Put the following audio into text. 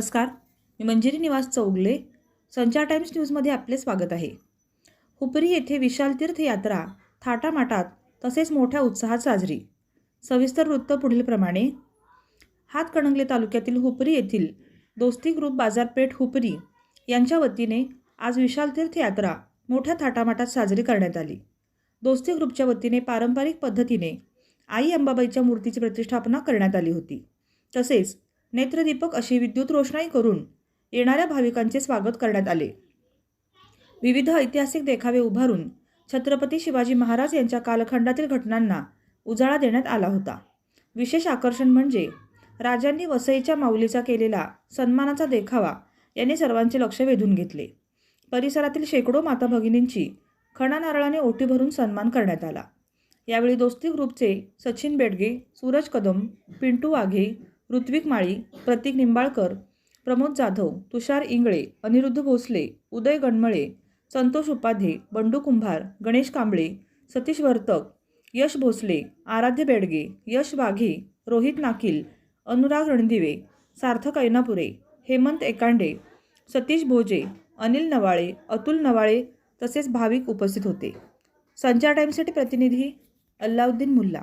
नमस्कार. मी मंजिरी निवास चौगले. संचार टाइम्स न्यूजमध्ये आपले स्वागत आहे. हुपरी येथे विशाल तीर्थयात्रा थाटामाटात तसेच मोठ्या उत्साहात साजरी. सविस्तर वृत्त पुढीलप्रमाणे हातकणंगले तालुक्यातील हुपरी येथील दोस्ती ग्रुप बाजारपेठ हुपरी यांच्या वतीने आज विशाल तीर्थयात्रा मोठ्या थाटामाटात साजरी करण्यात आली. दोस्ती ग्रुपच्या वतीने पारंपरिक पद्धतीने आई अंबाबाईच्या मूर्तीची प्रतिष्ठापना करण्यात आली होती. तसेच नेत्रदीपक अशी विद्युत रोषणाई करून येणाऱ्या भाविकांचे स्वागत करण्यात आले. विविध ऐतिहासिक देखावे उभारून छत्रपती शिवाजी महाराज यांच्या कालखंडातील घटनांना उजाळा देण्यात आला होता. विशेष आकर्षण म्हणजे राजांनी वसईच्या माऊलीचा केलेला सन्मानाचा देखावा यांनी सर्वांचे लक्ष वेधून घेतले. परिसरातील शेकडो माता भगिनींची खणा नारळाने ओटी भरून सन्मान करण्यात आला. यावेळी दोस्ती ग्रुपचे सचिन बेडगे सूरज कदम पिंटू वाघे ऋत्विक माळी प्रतीक निंबाळकर प्रमोद जाधव तुषार इंगळे अनिरुद्ध भोसले उदय गणमळे संतोष उपाध्ये बंडू कुंभार गणेश कांबळे सतीश वर्तक यश भोसले आराध्य बेडगे यश वाघे रोहित नाकील अनुराग रणदिवे सार्थक ऐनापुरे हेमंत एकांडे सतीश भोजे अनिल नवाळे अतुल नवाळे तसेच भाविक उपस्थित होते. संचार टाईमसाठी प्रतिनिधी अल्लाउद्दीन मुल्ला.